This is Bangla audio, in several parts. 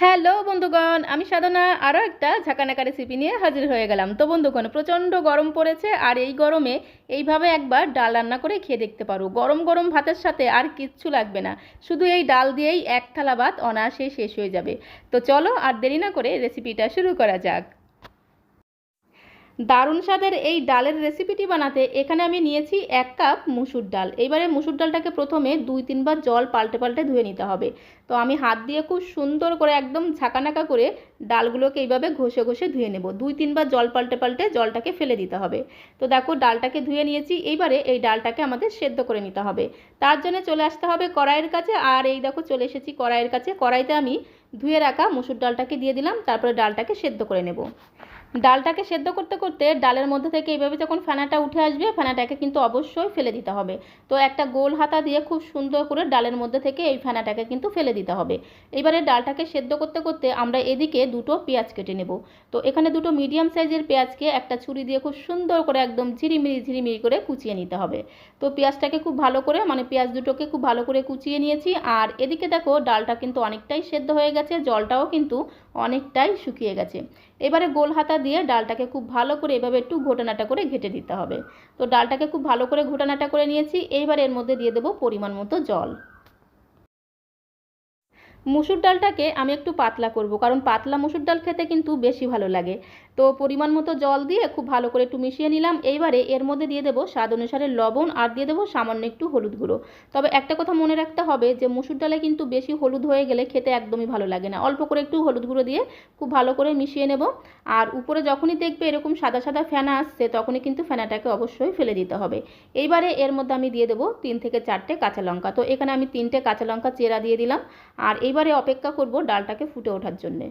হ্যালো বন্ধুগণ, আমি সাধনা। আরও একটা ঝাঁকানাকা রেসিপি নিয়ে হাজির হয়ে গেলাম। তো বন্ধুগণ, প্রচণ্ড গরম পড়েছে আর এই গরমে এইভাবে একবার ডাল রান্না করে খেয়ে দেখতে পারো। গরম গরম ভাতের সাথে আর কিচ্ছু লাগবে না। শুধু এই ডাল দিয়েই এক থালা ভাত অনায়াসে শেষ হয়ে যাবে। তো চলো আর দেরি না করে রেসিপিটা শুরু করা যাক। দারুণ স্বাদের এই ডালের রেসিপিটি বানাতে এখানে আমি নিয়েছি এক কাপ মুসুর ডাল। এবারে মুসুর ডালটাকে প্রথমে দুই তিনবার জল পাল্টে পাল্টে ধুয়ে নিতে হবে। তো আমি হাত দিয়ে খুব সুন্দর করে একদম ঝাঁকানাকা করে ডালগুলোকে এইভাবে ঘষে ঘষে ধুয়ে নেব। দুই তিনবার জল পাল্টে পাল্টে জলটাকে ফেলে দিতে হবে। তো দেখো ডালটাকে ধুয়ে নিয়েছি, এইবারে এই ডালটাকে আমাদের সেদ্ধ করে নিতে হবে। তার জন্য চলে আসতে হবে কড়াইয়ের কাছে। আর এই দেখো চলে এসেছি কড়াইয়ের কাছে। কড়াইতে আমি ধুয়ে রাখা মুসুর ডালটাকে দিয়ে দিলাম। তারপরে ডালটাকে সেদ্ধ করে নেব। ডালটাকে সেদ্ধ করতে করতে ডালের মধ্যে থেকে এইভাবে যখন ফেনাটা উঠে আসবে, ফেনাটাকে কিন্তু অবশ্যই ফেলে দিতে হবে। তো একটা গোল হাতা দিয়ে খুব সুন্দর করে ডালের মধ্যে থেকে এই ফেনাটাকে কিন্তু ফেলে দিতে হবে। এবারে ডালটাকে সেদ্ধ করতে করতে আমরা এদিকে দুটো পেঁয়াজ কেটে নেব। তো এখানে দুটো মিডিয়াম সাইজের পেঁয়াজকে একটা ছুরি দিয়ে খুব সুন্দর করে একদম ঝিরিমিরি ঝিরিমিরি করে কুচিয়ে নিতে হবে। তো পেঁয়াজটাকে খুব ভালো করে মানে পেঁয়াজ দুটোকে খুব ভালো করে কুচিয়ে নিয়েছি। আর এদিকে দেখো, ডালটা কিন্তু অনেকটাই সেদ্ধ হয়ে গেছে, জলটাও কিন্তু অনেকটাই শুকিয়ে গেছে। এবারে গোল হাতা দিয়ে ডালটাকে খুব ভালো করে এভাবে একটু ঘোটানাটা করে ঘেটে দিতে হবে। তো ডালটাকে খুব ভালো করে ঘোটানাটা করে নিয়েছি এইবার এর মধ্যে দিয়ে দেবো পরিমাণ মতো জল। মুসুর ডালটাকে আমি একটু পাতলা করব, কারণ পাতলা মুসুর ডাল খেতে কিন্তু বেশি ভালো লাগে। তো পরিমাণ মতো জল দিয়ে খুব ভালো করে একটু মিশিয়ে নিলাম। এইবারে এর মধ্যে দিয়ে দেবো স্বাদ অনুসারে লবণ আর দিয়ে দেবো সামান্য একটু হলুদ গুঁড়ো। তবে একটা কথা মনে রাখতে হবে যে, মুসুর ডালে কিন্তু বেশি হলুদ হয়ে গেলে খেতে একদমই ভালো লাগে না। অল্প করে একটু হলুদ গুঁড়ো দিয়ে খুব ভালো করে মিশিয়ে নেব। আর উপরে যখনই দেখবে এরকম সাদা সাদা ফেনা আসছে, তখনই কিন্তু ফেনাটাকে অবশ্যই ফেলে দিতে হবে। এইবারে এর মধ্যে আমি দিয়ে দেবো তিন থেকে চারটে কাঁচা লঙ্কা। তো এখানে আমি তিনটে কাঁচা লঙ্কা চেরা দিয়ে দিলাম। আর এইবারে অপেক্ষা করব ডালটাকে ফুটে ওঠার জন্যে।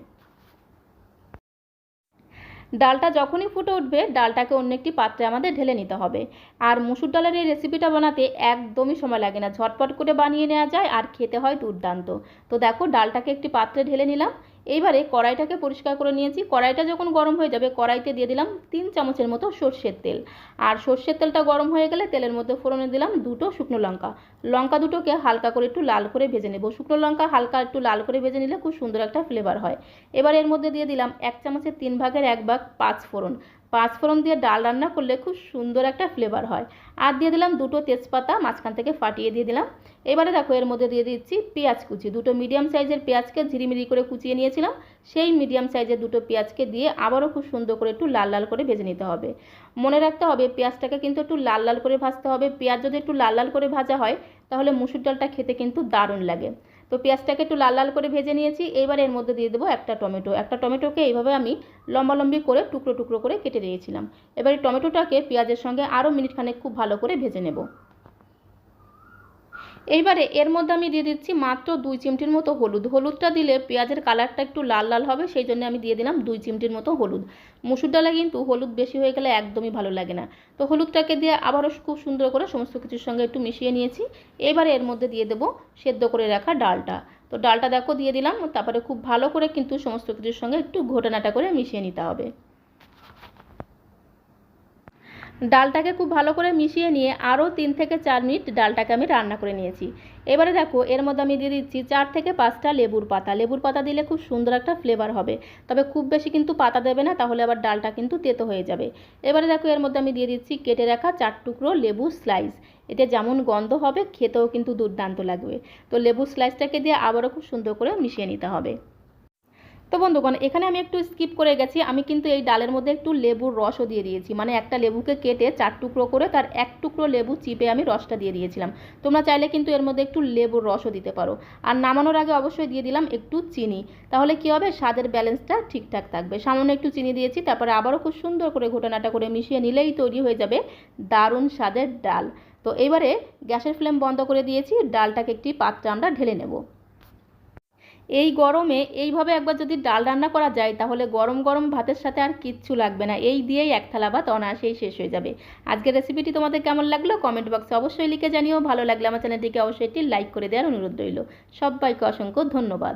ডালটা যখনই ফুটে উঠবে, ডালটাকে অন্য একটি পাত্রে আমাদের ঢেলে নিতে হবে। আর মুসুর ডালের এই রেসিপিটা বানাতে একদমই সময় লাগে না। ঝটপট করে বানিয়ে নেওয়া যায় আর খেতে হয় দুর্দান্ত। তো দেখো, ডালটাকে একটি পাত্রে ঢেলে নিলাম। এইবারে কড়াইটাকে পরিষ্কার করে নিয়েছি। কড়াইটা যখন গরম হয়ে যাবে, কড়াইতে দিয়ে দিলাম তিন চামচের মতো সর্ষের তেল। আর সর্ষের তেলটা গরম হয়ে গেলে তেলের মধ্যে ফোড়নে দিলাম দুটো শুকনো লঙ্কা। লঙ্কা দুটোকে হালকা করে একটু লাল করে ভেজে নেব। শুকনো লঙ্কা হালকা একটু লাল করে ভেজে নিলে খুব সুন্দর একটা ফ্লেভার হয়। এবার এর মধ্যে দিয়ে দিলাম এক চামচের তিন ভাগের এক ভাগ পাঁচ ফোড়ন। পাঁচ ফোড়ন দিয়ে ডাল রান্না করলে খুব সুন্দর একটা ফ্লেভার হয়। আর দিয়ে দিলাম দুটো তেজপাতা, মাঝখান থেকে ফাটিয়ে দিয়ে দিলাম। এবারে দেখো এর মধ্যে দিয়ে দিচ্ছি পেঁয়াজ কুচি। দুটো মিডিয়াম সাইজের পেঁয়াজকে ঝিরিমিরি করে কুচিয়ে নিয়েছিলাম। সেই মিডিয়াম সাইজের দুটো পেঁয়াজকে দিয়ে আবারও খুব সুন্দর করে একটু লাল লাল করে ভেজে নিতে হবে। মনে রাখতে হবে পেঁয়াজটাকে কিন্তু একটু লাল লাল করে ভাজতে হবে। পেঁয়াজ যদি একটু লাল লাল করে ভাজা হয়, তাহলে মুসুর ডালটা খেতে কিন্তু দারুণ লাগে। তো পেঁয়াজটাকে একটু লাল লাল করে ভেজে নিয়েছি। এবার এর মধ্যে দিয়ে দেবো একটা টমেটো। একটা টমেটোকে এইভাবে আমি লম্বালম্বি করে টুকরো টুকরো করে কেটে নিয়েছিলাম এবার এই টমেটোটাকে পেঁয়াজের সঙ্গে আরও মিনিট খানেক খুব ভালো করে ভেজে নেব। এইবারে এর মধ্যে আমি দিয়ে দিচ্ছি মাত্র দুই চিমটির মতো হলুদ। হলুদটা দিলে পেঁয়াজের কালারটা একটু লাল লাল হবে, সেই জন্য আমি দিয়ে দিলাম দুই চিমটির মতো হলুদ। মুসুর ডালে কিন্তু হলুদ বেশি হয়ে গেলে একদমই ভালো লাগে না। তো হলুদটাকে দিয়ে আবারও খুব সুন্দর করে সমস্ত কিছুর সঙ্গে একটু মিশিয়ে নিয়েছি। এবারে এর মধ্যে দিয়ে দেবো সেদ্ধ করে রাখা ডালটা। তো ডালটা দেখো দিয়ে দিলাম, তারপরে খুব ভালো করে কিন্তু সমস্ত কিছুর সঙ্গে একটু ঘটনাটা করে মিশিয়ে নিতে হবে। ডালটাকে খুব ভালো করে মিশিয়ে নিয়ে আরও তিন থেকে চার মিনিট ডালটাকে আমি রান্না করে নিয়েছি। এবারে দেখো, এর মধ্যে আমি দিয়ে দিচ্ছি চার থেকে পাঁচটা লেবুর পাতা। লেবুর পাতা দিলে খুব সুন্দর একটা ফ্লেভার হবে। তবে খুব বেশি কিন্তু পাতা দেবে না, তাহলে আবার ডালটা কিন্তু তেতো হয়ে যাবে। এবারে দেখো, এর মধ্যে আমি দিয়ে দিচ্ছি কেটে রাখা চার টুকরো লেবু স্লাইস এতে যেমন গন্ধ হবে, খেতেও কিন্তু দুর্দান্ত লাগবে। তো লেবু স্লাইসটাকে দিয়ে আবারও খুব সুন্দর করে মিশিয়ে নিতে হবে। তো বন্ধুগণ, এখানে আমি একটু স্কিপ করে গেছি। আমি কিন্তু এই ডালের মধ্যে একটু লেবুর রসও দিয়ে দিয়েছি। মানে একটা লেবুকে কেটে চার টুকরো করে তার এক টুকরো লেবু চিপে আমি রসটা দিয়ে দিয়েছিলাম। তোমরা চাইলে কিন্তু এর মধ্যে একটু লেবুর রসও দিতে পারো। আর নামানোর আগে অবশ্যই দিয়ে দিলাম একটু চিনি। তাহলে কী হবে? স্বাদের ব্যালেন্সটা ঠিকঠাক থাকবে। সামান্য একটু চিনি দিয়েছি, তারপরে আবারও খুব সুন্দর করে ঘোটানাটা করে মিশিয়ে নিলেই তৈরি হয়ে যাবে দারুণ স্বাদের ডাল। তো এবারে গ্যাসের ফ্লেম বন্ধ করে দিয়েছি। ডালটাকে একটি পাত্রে আমরা ঢেলে নেব। এই গরমে এইভাবে একবার যদি ডাল রান্না করা যায়, তাহলে গরম গরম ভাতের সাথে আর কিচ্ছু লাগবে না। এই দিয়েই এক থালা ভাত অনায়াসেই শেষ হয়ে যাবে। আজকের রেসিপিটি তোমাদের কেমন লাগল? কমেন্ট বক্সে অবশ্যই লিখে জানিও। ভালো লাগলে আমার চ্যানেলটিকে অবশ্যই একটি লাইক করে দেওয়ার অনুরোধ রইল। সবাইকে অসংখ্য ধন্যবাদ।